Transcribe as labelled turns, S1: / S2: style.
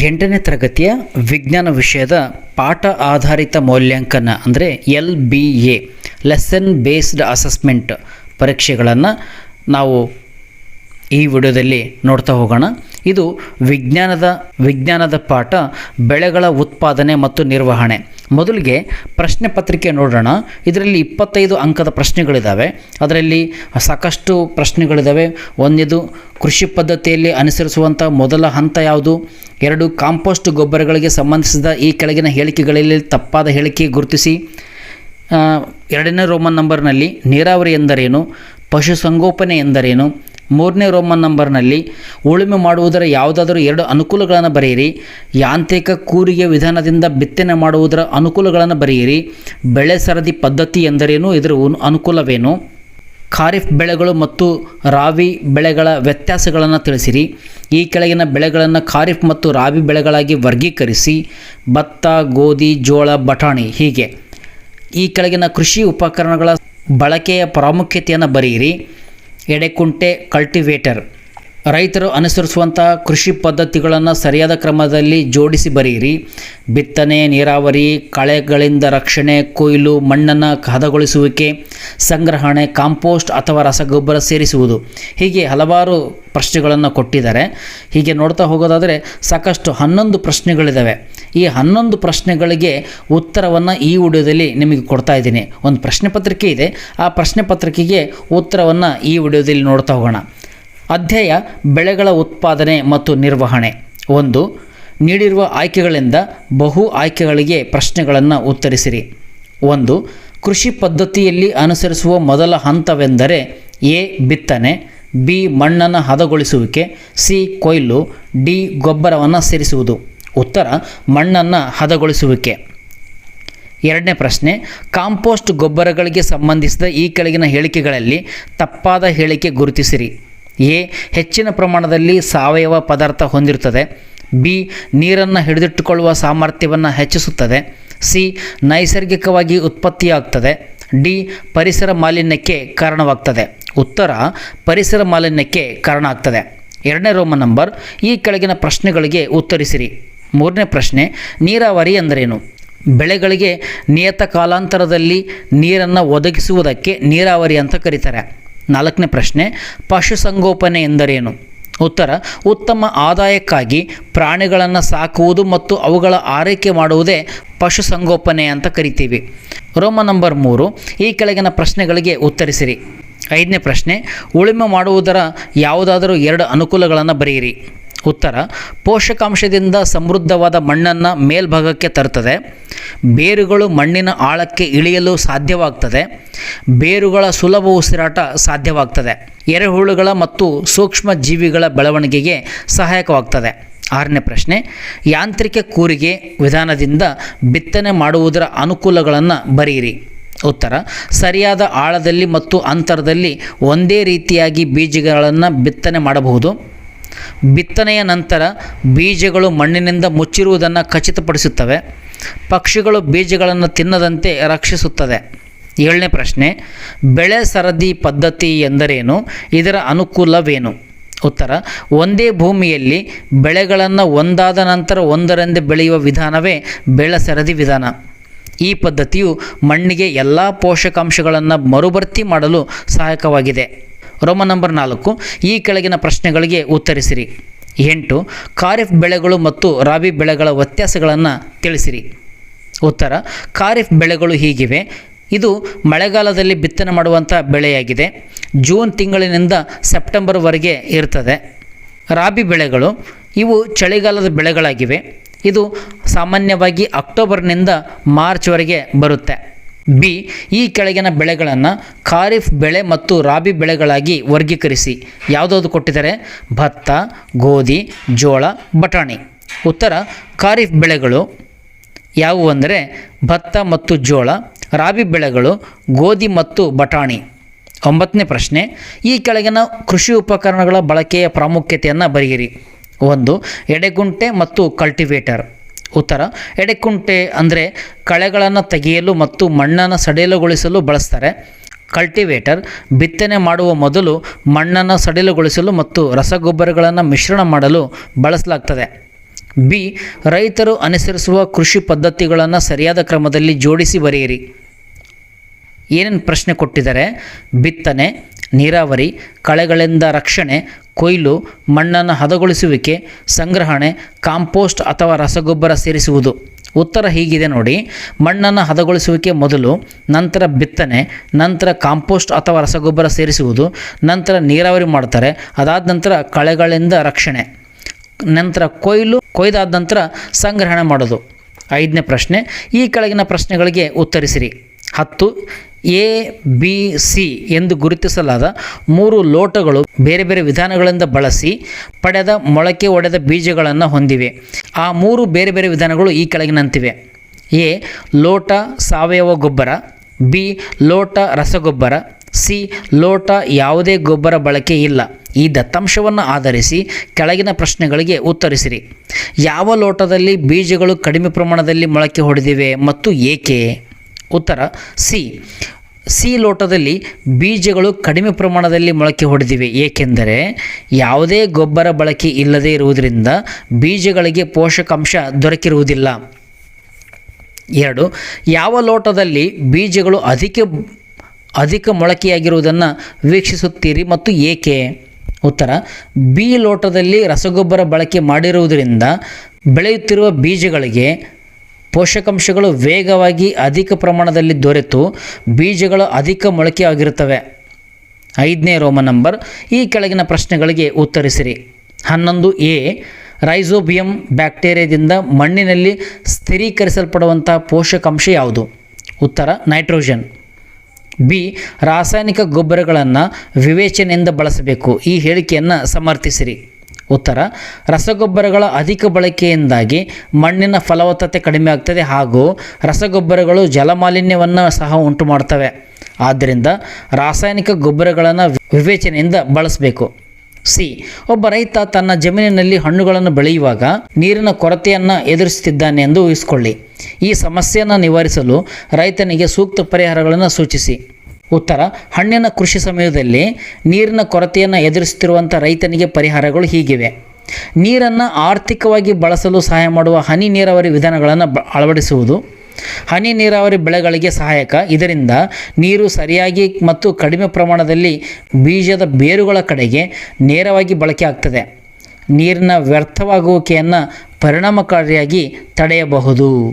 S1: ಎಂಟನೇ ತರಗತಿಯ ವಿಜ್ಞಾನ ವಿಷಯದ ಪಾಠ ಆಧಾರಿತ ಮೌಲ್ಯಾಂಕನ ಅಂದರೆ L B A lesson based assessment ಪರೀಕ್ಷೆಗಳನ್ನು ನಾವು ಈ ವಿಡಿಯೋದಲ್ಲಿ ನೋಡ್ತಾ ಹೋಗೋಣ. ಇದು ವಿಜ್ಞಾನದ ವಿಜ್ಞಾನದ ಪಾಠ, ಬೆಳೆಗಳ ಉತ್ಪಾದನೆ ಮತ್ತು ನಿರ್ವಹಣೆ. ಮೊದಲಿಗೆ ಪ್ರಶ್ನೆ ಪತ್ರಿಕೆ ನೋಡೋಣ. ಇದರಲ್ಲಿ ಇಪ್ಪತ್ತೈದು ಅಂಕದ ಪ್ರಶ್ನೆಗಳಿದ್ದಾವೆ ಅದರಲ್ಲಿ ಸಾಕಷ್ಟು ಪ್ರಶ್ನೆಗಳಿದ್ದಾವೆ ಒಂದೇದು ಕೃಷಿ ಪದ್ಧತಿಯಲ್ಲಿ ಅನುಸರಿಸುವಂಥ ಮೊದಲ ಹಂತ ಯಾವುದು? ಎರಡು ಕಾಂಪೋಸ್ಟ್ ಗೊಬ್ಬರಗಳಿಗೆ ಸಂಬಂಧಿಸಿದ ಈ ಕೆಳಗಿನ ಹೇಳಿಕೆಗಳಲ್ಲಿ ತಪ್ಪಾದ ಹೇಳಿಕೆ ಗುರುತಿಸಿ ಎರಡನೇ ರೋಮನ್ ನಂಬರ್ನಲ್ಲಿ ನೀರಾವರಿ ಎಂದರೇನು ಪಶುಸಂಗೋಪನೆ ಎಂದರೇನು, ಮೂರನೇ ರೋಮನ್ ನಂಬರ್ನಲ್ಲಿ ಉಳುಮೆ ಮಾಡುವುದರ ಯಾವುದಾದರೂ ಎರಡು ಅನುಕೂಲಗಳನ್ನು ಬರೆಯಿರಿ, ಯಾಂತ್ರಿಕ ಕೂರಿಗೆ ವಿಧಾನದಿಂದ ಬಿತ್ತನೆ ಮಾಡುವುದರ ಅನುಕೂಲಗಳನ್ನು ಬರೆಯಿರಿ, ಬೆಳೆ ಸರದಿ ಪದ್ಧತಿ ಎಂದರೇನು, ಇದರ ಅನುಕೂಲವೇನು? ಖಾರಿಫ್ ಬೆಳೆಗಳು ಮತ್ತು ರಾವಿ ಬೆಳೆಗಳ ವ್ಯತ್ಯಾಸಗಳನ್ನು ತಿಳಿಸಿರಿ. ಈ ಕೆಳಗಿನ ಬೆಳೆಗಳನ್ನು ಖಾರಿಫ್ ಮತ್ತು ರಾಬಿ ಬೆಳೆಗಳಾಗಿ ವರ್ಗೀಕರಿಸಿ, ಭತ್ತ, ಗೋಧಿ, ಜೋಳ, ಬಟಾಣಿ ಹೀಗೆ. ಈ ಕೆಳಗಿನ ಕೃಷಿ ಉಪಕರಣಗಳ ಬಳಕೆಯ ಪ್ರಾಮುಖ್ಯತೆಯನ್ನು ಬರೆಯಿರಿ. ಎಡೆಕುಂಟೆ ಕಲ್ಟಿವೇಟರ್. ರೈತರು ಅನುಸರಿಸುವಂಥ ಕೃಷಿ ಪದ್ಧತಿಗಳನ್ನು ಸರಿಯಾದ ಕ್ರಮದಲ್ಲಿ ಜೋಡಿಸಿ ಬರೆಯಿರಿ ಬಿತ್ತನೆ, ನೀರಾವರಿ, ಕಳೆಗಳಿಂದ ರಕ್ಷಣೆ, ಕೊಯ್ಲು, ಮಣ್ಣನ್ನು ಹದಗೊಳಿಸುವಿಕೆ, ಸಂಗ್ರಹಣೆ, ಕಾಂಪೋಸ್ಟ್ ಅಥವಾ ರಸಗೊಬ್ಬರ ಸೇರಿಸುವುದು. ಹೀಗೆ ಹಲವಾರು ಪ್ರಶ್ನೆಗಳನ್ನು ಕೊಟ್ಟಿದ್ದಾರೆ. ಹೀಗೆ ನೋಡ್ತಾ ಹೋಗೋದಾದರೆ ಸಾಕಷ್ಟು ಹನ್ನೊಂದು ಪ್ರಶ್ನೆಗಳಿದ್ದಾವೆ ಈ ಹನ್ನೊಂದು ಪ್ರಶ್ನೆಗಳಿಗೆ ಉತ್ತರವನ್ನು ಈ ವಿಡಿಯೋದಲ್ಲಿ ನಿಮಗೆ ಕೊಡ್ತಾ ಇದ್ದೀನಿ. ಒಂದು ಪ್ರಶ್ನೆ ಪತ್ರಿಕೆ ಇದೆ. ಆ ಪ್ರಶ್ನೆ ಪತ್ರಿಕೆಗೆ ಉತ್ತರವನ್ನು ಈ ವಿಡಿಯೋದಲ್ಲಿ ನೋಡ್ತಾ ಹೋಗೋಣ. ಅಧ್ಯಾಯ ಬೆಳೆಗಳ ಉತ್ಪಾದನೆ ಮತ್ತು ನಿರ್ವಹಣೆ. ಒಂದು, ನೀಡಿರುವ ಆಯ್ಕೆಗಳಿಂದ ಬಹು ಆಯ್ಕೆಗಳಿಗೆ ಪ್ರಶ್ನೆಗಳನ್ನು ಉತ್ತರಿಸಿರಿ. ಒಂದು, ಕೃಷಿ ಪದ್ಧತಿಯಲ್ಲಿ ಅನುಸರಿಸುವ ಮೊದಲ ಹಂತವೆಂದರೆ ಎ, ಬಿತ್ತನೆ, ಬಿ, ಮಣ್ಣನ್ನು ಹದಗೊಳಿಸುವಿಕೆ, ಸಿ, ಕೊಯ್ಲು, ಡಿ, ಗೊಬ್ಬರವನ್ನು ಸೇರಿಸುವುದು. ಉತ್ತರ, ಮಣ್ಣನ್ನು ಹದಗೊಳಿಸುವಿಕೆ. ಎರಡನೇ ಪ್ರಶ್ನೆ, ಕಾಂಪೋಸ್ಟ್ ಗೊಬ್ಬರಗಳಿಗೆ ಸಂಬಂಧಿಸಿದ ಈ ಕೆಳಗಿನ ಹೇಳಿಕೆಗಳಲ್ಲಿ ತಪ್ಪಾದ ಹೇಳಿಕೆ ಗುರುತಿಸಿರಿ. ಎ, ಹೆಚ್ಚಿನ ಪ್ರಮಾಣದಲ್ಲಿ ಸಾವಯವ ಪದಾರ್ಥ ಹೊಂದಿರುತ್ತದೆ. ಬಿ, ನೀರನ್ನು ಹಿಡಿದಿಟ್ಟುಕೊಳ್ಳುವ ಸಾಮರ್ಥ್ಯವನ್ನು ಹೆಚ್ಚಿಸುತ್ತದೆ. ಸಿ, ನೈಸರ್ಗಿಕವಾಗಿ ಉತ್ಪತ್ತಿಯಾಗ್ತದೆ. ಡಿ, ಪರಿಸರ ಮಾಲಿನ್ಯಕ್ಕೆ ಕಾರಣವಾಗ್ತದೆ. ಉತ್ತರ, ಪರಿಸರ ಮಾಲಿನ್ಯಕ್ಕೆ ಕಾರಣ ಆಗ್ತದೆ ಎರಡನೇ ರೋಮ ನಂಬರ್, ಈ ಕೆಳಗಿನ ಪ್ರಶ್ನೆಗಳಿಗೆ ಉತ್ತರಿಸಿರಿ. ಮೂರನೇ ಪ್ರಶ್ನೆ, ನೀರಾವರಿ ಎಂದರೇನು? ಬೆಳೆಗಳಿಗೆ ನಿಯತ ಕಾಲಾಂತರದಲ್ಲಿ ನೀರನ್ನು ಒದಗಿಸುವುದಕ್ಕೆ ನೀರಾವರಿ ಅಂತ ಕರೀತಾರೆ. ನಾಲ್ಕನೇ ಪ್ರಶ್ನೆ, ಪಶುಸಂಗೋಪನೆ ಎಂದರೇನು? ಉತ್ತರ, ಉತ್ತಮ ಆದಾಯಕ್ಕಾಗಿ ಪ್ರಾಣಿಗಳನ್ನು ಸಾಕುವುದು ಮತ್ತು ಅವುಗಳ ಆರೈಕೆ ಮಾಡುವುದೇ ಪಶುಸಂಗೋಪನೆ ಅಂತ ಕರಿತೀವಿ. ರೋಮ ನಂಬರ್ ಮೂರು, ಈ ಕೆಳಗಿನ ಪ್ರಶ್ನೆಗಳಿಗೆ ಉತ್ತರಿಸಿರಿ. ಐದನೇ ಪ್ರಶ್ನೆ, ಉಳುಮೆ ಮಾಡುವುದರ ಯಾವುದಾದರೂ ಎರಡು ಅನುಕೂಲಗಳನ್ನು ಬರೆಯಿರಿ. ಉತ್ತರ, ಪೋಷಕಾಂಶದಿಂದ ಸಮೃದ್ಧವಾದ ಮಣ್ಣನ್ನು ಮೇಲ್ಭಾಗಕ್ಕೆ ತರುತ್ತದೆ ಬೇರುಗಳು ಮಣ್ಣಿನ ಆಳಕ್ಕೆ ಇಳಿಯಲು ಸಾಧ್ಯವಾಗ್ತದೆ. ಬೇರುಗಳ ಸುಲಭ ಉಸಿರಾಟ ಸಾಧ್ಯವಾಗ್ತದೆ. ಎರೆಹುಳುಗಳ ಮತ್ತು ಸೂಕ್ಷ್ಮ ಜೀವಿಗಳ ಬೆಳವಣಿಗೆಗೆ ಸಹಾಯಕವಾಗ್ತದೆ. ಆರನೇ ಪ್ರಶ್ನೆ, ಯಾಂತ್ರಿಕ ಕೂರಿಗೆ ವಿಧಾನದಿಂದ ಬಿತ್ತನೆ ಮಾಡುವುದರ ಅನುಕೂಲಗಳನ್ನು ಬರೆಯಿರಿ. ಉತ್ತರ, ಸರಿಯಾದ ಆಳದಲ್ಲಿ ಮತ್ತು ಅಂತರದಲ್ಲಿ ಒಂದೇ ರೀತಿಯಾಗಿ ಬೀಜಗಳನ್ನು ಬಿತ್ತನೆ ಮಾಡಬಹುದು. ಬಿತ್ತನೆಯ ನಂತರ ಬೀಜಗಳು ಮಣ್ಣಿನಿಂದ ಮುಚ್ಚಿರುವುದನ್ನು ಖಚಿತಪಡಿಸುತ್ತವೆ. ಪಕ್ಷಿಗಳು ಬೀಜಗಳನ್ನು ತಿನ್ನದಂತೆ ರಕ್ಷಿಸುತ್ತದೆ. ಏಳನೇ ಪ್ರಶ್ನೆ, ಬೆಳೆ ಸರದಿ ಪದ್ಧತಿ ಎಂದರೇನು? ಇದರ ಅನುಕೂಲವೇನು? ಉತ್ತರ, ಒಂದೇ ಭೂಮಿಯಲ್ಲಿ ಬೆಳೆಗಳನ್ನು ಒಂದಾದ ನಂತರ ಒಂದರಂತೆ ಬೆಳೆಯುವ ವಿಧಾನವೇ ಬೆಳೆ ಸರದಿ ವಿಧಾನ. ಈ ಪದ್ಧತಿಯು ಮಣ್ಣಿಗೆ ಎಲ್ಲ ಪೋಷಕಾಂಶಗಳನ್ನು ಮರುಭರ್ತಿ ಮಾಡಲು ಸಹಾಯಕವಾಗಿದೆ. ರೋಮ ನಂಬರ್ ನಾಲ್ಕು, ಈ ಕೆಳಗಿನ ಪ್ರಶ್ನೆಗಳಿಗೆ ಉತ್ತರಿಸಿರಿ. ಎಂಟು, ಖಾರಿಫ್ ಬೆಳೆಗಳು ಮತ್ತು ರಾಬಿ ಬೆಳೆಗಳ ವ್ಯತ್ಯಾಸಗಳನ್ನು ತಿಳಿಸಿರಿ. ಉತ್ತರ, ಖಾರಿಫ್ ಬೆಳೆಗಳು ಹೀಗಿವೆ. ಇದು ಮಳೆಗಾಲದಲ್ಲಿ ಬಿತ್ತನೆ ಮಾಡುವಂಥ ಬೆಳೆಯಾಗಿದೆ. ಜೂನ್ ತಿಂಗಳಿನಿಂದ ಸೆಪ್ಟೆಂಬರ್ವರೆಗೆ ಇರ್ತದೆ. ರಾಬಿ ಬೆಳೆಗಳು, ಇವು ಚಳಿಗಾಲದ ಬೆಳೆಗಳಾಗಿವೆ. ಇದು ಸಾಮಾನ್ಯವಾಗಿ ಅಕ್ಟೋಬರ್ನಿಂದ ಮಾರ್ಚ್ವರೆಗೆ ಬರುತ್ತೆ. ಬಿ, ಈ ಕೆಳಗಿನ ಬೆಳೆಗಳನ್ನು ಖಾರಿಫ್ ಬೆಳೆ ಮತ್ತು ರಾಬಿ ಬೆಳೆಗಳಾಗಿ ವರ್ಗೀಕರಿಸಿ. ಯಾವುದಾದ್ರು ಕೊಟ್ಟಿದ್ದಾರೆ? ಭತ್ತ, ಗೋಧಿ, ಜೋಳ, ಬಟಾಣಿ. ಉತ್ತರ, ಖಾರಿಫ್ ಬೆಳೆಗಳು ಯಾವುವು ಅಂದರೆ ಭತ್ತ ಮತ್ತು ಜೋಳ, ರಾಬಿ ಬೆಳೆಗಳು ಗೋಧಿ ಮತ್ತು ಬಟಾಣಿ. ಒಂಬತ್ತನೇ ಪ್ರಶ್ನೆ, ಈ ಕೆಳಗಿನ ಕೃಷಿ ಉಪಕರಣಗಳ ಬಳಕೆಯ ಪ್ರಾಮುಖ್ಯತೆಯನ್ನು ಬರೆಯಿರಿ. ಒಂದು, ಎಡೆಗುಂಟೆ ಮತ್ತು ಕಲ್ಟಿವೇಟರ್. ಉತ್ತರ, ಎಡೆಕುಂಟೆ ಅಂದರೆ ಕಳೆಗಳನ್ನು ತೆಗೆಯಲು ಮತ್ತು ಮಣ್ಣನ್ನು ಸಡಿಲಗೊಳಿಸಲು ಬಳಸ್ತಾರೆ. ಕಲ್ಟಿವೇಟರ್, ಬಿತ್ತನೆ ಮಾಡುವ ಮೊದಲು ಮಣ್ಣನ್ನು ಸಡಿಲಗೊಳಿಸಲು ಮತ್ತು ರಸಗೊಬ್ಬರಗಳನ್ನು ಮಿಶ್ರಣ ಮಾಡಲು ಬಳಸಲಾಗ್ತದೆ. ಬಿ, ರೈತರು ಅನುಸರಿಸುವ ಕೃಷಿ ಪದ್ಧತಿಗಳನ್ನು ಸರಿಯಾದ ಕ್ರಮದಲ್ಲಿ ಜೋಡಿಸಿ ಬರೆಯಿರಿ. ಏನೇನು ಪ್ರಶ್ನೆ ಕೊಟ್ಟಿದ್ದಾರೆ? ಬಿತ್ತನೆ ನೀರಾವರಿ, ಕಳೆಗಳಿಂದ ರಕ್ಷಣೆ, ಕೊಯ್ಲು, ಮಣ್ಣನ್ನು ಹದಗೊಳಿಸುವಿಕೆ, ಸಂಗ್ರಹಣೆ, ಕಾಂಪೋಸ್ಟ್ ಅಥವಾ ರಸಗೊಬ್ಬರ ಸೇರಿಸುವುದು. ಉತ್ತರ ಹೀಗಿದೆ ನೋಡಿ. ಮಣ್ಣನ್ನು ಹದಗೊಳಿಸುವಿಕೆ ಮೊದಲು, ನಂತರ ಬಿತ್ತನೆ, ನಂತರ ಕಾಂಪೋಸ್ಟ್ ಅಥವಾ ರಸಗೊಬ್ಬರ ಸೇರಿಸುವುದು, ನಂತರ ನೀರಾವರಿ ಮಾಡ್ತಾರೆ ಅದಾದ ನಂತರ ಕಳೆಗಳಿಂದ ರಕ್ಷಣೆ, ನಂತರ ಕೊಯ್ಲು, ಕೊಯ್ದಾದ ನಂತರ ಸಂಗ್ರಹಣೆ ಮಾಡೋದು ಐದನೇ ಪ್ರಶ್ನೆ, ಈ ಕೆಳಗಿನ ಪ್ರಶ್ನೆಗಳಿಗೆ ಉತ್ತರಿಸಿರಿ. ಹತ್ತು ಎ, ಬಿ, ಸಿ ಎಂದು ಗುರುತಿಸಲಾದ ಮೂರು ಲೋಟಗಳು ಬೇರೆ ಬೇರೆ ವಿಧಾನಗಳಿಂದ ಬಳಸಿ ಪಡೆದ ಮೊಳಕೆ ಒಡೆದ ಬೀಜಗಳನ್ನು ಹೊಂದಿವೆ. ಆ ಮೂರು ಬೇರೆ ಬೇರೆ ವಿಧಾನಗಳು ಈ ಕೆಳಗಿನಂತಿವೆ. ಎ, ಲೋಟ ಸಾವಯವ ಗೊಬ್ಬರ, ಬಿ, ಲೋಟ ರಸಗೊಬ್ಬರ, ಸಿ, ಲೋಟ ಯಾವುದೇ ಗೊಬ್ಬರ ಬಳಕೆ ಇಲ್ಲ. ಈ ದತ್ತಾಂಶವನ್ನು ಆಧರಿಸಿ ಕೆಳಗಿನ ಪ್ರಶ್ನೆಗಳಿಗೆ ಉತ್ತರಿಸಿರಿ. ಯಾವ ಲೋಟದಲ್ಲಿ ಬೀಜಗಳು ಕಡಿಮೆ ಪ್ರಮಾಣದಲ್ಲಿ ಮೊಳಕೆ ಹೊಡೆದಿವೆ ಮತ್ತು ಏಕೆ? ಉತ್ತರ, ಸಿ. ಸಿ ಲೋಟದಲ್ಲಿ ಬೀಜಗಳು ಕಡಿಮೆ ಪ್ರಮಾಣದಲ್ಲಿ ಮೊಳಕೆ ಹೊಡೆದಿವೆ. ಏಕೆಂದರೆ ಯಾವುದೇ ಗೊಬ್ಬರ ಬಳಕೆ ಇಲ್ಲದೇ ಇರುವುದರಿಂದ ಬೀಜಗಳಿಗೆ ಪೋಷಕಾಂಶ ದೊರಕಿರುವುದಿಲ್ಲ. ಎರಡು, ಯಾವ ಲೋಟದಲ್ಲಿ ಬೀಜಗಳು ಅಧಿಕ ಅಧಿಕ ಮೊಳಕೆಯಾಗಿರುವುದನ್ನು ವೀಕ್ಷಿಸುತ್ತೀರಿ ಮತ್ತು ಏಕೆ? ಉತ್ತರ, ಬಿ ಲೋಟದಲ್ಲಿ ರಸಗೊಬ್ಬರ ಬಳಕೆ ಮಾಡಿರುವುದರಿಂದ ಬೆಳೆಯುತ್ತಿರುವ ಬೀಜಗಳಿಗೆ ಪೋಷಕಾಂಶಗಳು ವೇಗವಾಗಿ ಅಧಿಕ ಪ್ರಮಾಣದಲ್ಲಿ ದೊರೆತು ಬೀಜಗಳು ಅಧಿಕ ಮೊಳಕೆಯಾಗಿರುತ್ತವೆ ಐದನೇ ರೋಮ ನಂಬರ್. ಈ ಕೆಳಗಿನ ಪ್ರಶ್ನೆಗಳಿಗೆ ಉತ್ತರಿಸಿರಿ. ಹನ್ನೊಂದು ಎ. ರೈಸೋಬಿಯಂ ಬ್ಯಾಕ್ಟೀರಿಯಾದಿಂದ ಮಣ್ಣಿನಲ್ಲಿ ಸ್ಥಿರೀಕರಿಸಲ್ಪಡುವಂಥ ಪೋಷಕಾಂಶ ಯಾವುದು? ಉತ್ತರ, ನೈಟ್ರೋಜನ್. ಬಿ. ರಾಸಾಯನಿಕ ಗೊಬ್ಬರಗಳನ್ನು ವಿವೇಚನೆಯಿಂದ ಬಳಸಬೇಕು. ಈ ಹೇಳಿಕೆಯನ್ನು ಸಮರ್ಥಿಸಿರಿ. ಉತ್ತರ, ರಸಗೊಬ್ಬರಗಳ ಅಧಿಕ ಬಳಕೆಯಿಂದಾಗಿ ಮಣ್ಣಿನ ಫಲವತ್ತತೆ ಕಡಿಮೆ ಆಗ್ತದೆ ಹಾಗೂ ರಸಗೊಬ್ಬರಗಳು ಜಲಮಾಲಿನ್ಯವನ್ನು ಸಹ ಉಂಟು ಮಾಡ್ತವೆ ಆದ್ದರಿಂದ ರಾಸಾಯನಿಕ ಗೊಬ್ಬರಗಳನ್ನು ವಿವೇಚನೆಯಿಂದ ಬಳಸಬೇಕು. ಸಿ, ಒಬ್ಬ ರೈತ ತನ್ನ ಜಮೀನಿನಲ್ಲಿ ಹಣ್ಣುಗಳನ್ನು ಬೆಳೆಯುವಾಗ ನೀರಿನ ಕೊರತೆಯನ್ನು ಎದುರಿಸುತ್ತಿದ್ದಾನೆ ಎಂದು ಊಹಿಸಿಕೊಳ್ಳಿ. ಈ ಸಮಸ್ಯೆಯನ್ನು ನಿವಾರಿಸಲು ರೈತನಿಗೆ ಸೂಕ್ತ ಪರಿಹಾರಗಳನ್ನು ಸೂಚಿಸಿ. ಉತ್ತರ, ಹಣ್ಣಿನ ಕೃಷಿ ಸಮಯದಲ್ಲಿ ನೀರಿನ ಕೊರತೆಯನ್ನು ಎದುರಿಸುತ್ತಿರುವಂಥ ರೈತನಿಗೆ ಪರಿಹಾರಗಳು ಹೀಗಿವೆ. ನೀರನ್ನು ಆರ್ಥಿಕವಾಗಿ ಬಳಸಲು ಸಹಾಯ ಮಾಡುವ ಹನಿ ನೀರಾವರಿ ವಿಧಾನಗಳನ್ನು ಅಳವಡಿಸುವುದು. ಹನಿ ನೀರಾವರಿ ಬೆಳೆಗಳಿಗೆ ಸಹಾಯಕ. ಇದರಿಂದ ನೀರು ಸರಿಯಾಗಿ ಮತ್ತು ಕಡಿಮೆ ಪ್ರಮಾಣದಲ್ಲಿ ಬೀಜದ ಬೇರುಗಳ ಕಡೆಗೆ ನೇರವಾಗಿ ಬಳಕೆ ಆಗ್ತದೆ. ನೀರಿನ ವ್ಯರ್ಥವಾಗುವಿಕೆಯನ್ನು ಪರಿಣಾಮಕಾರಿಯಾಗಿ ತಡೆಯಬಹುದು.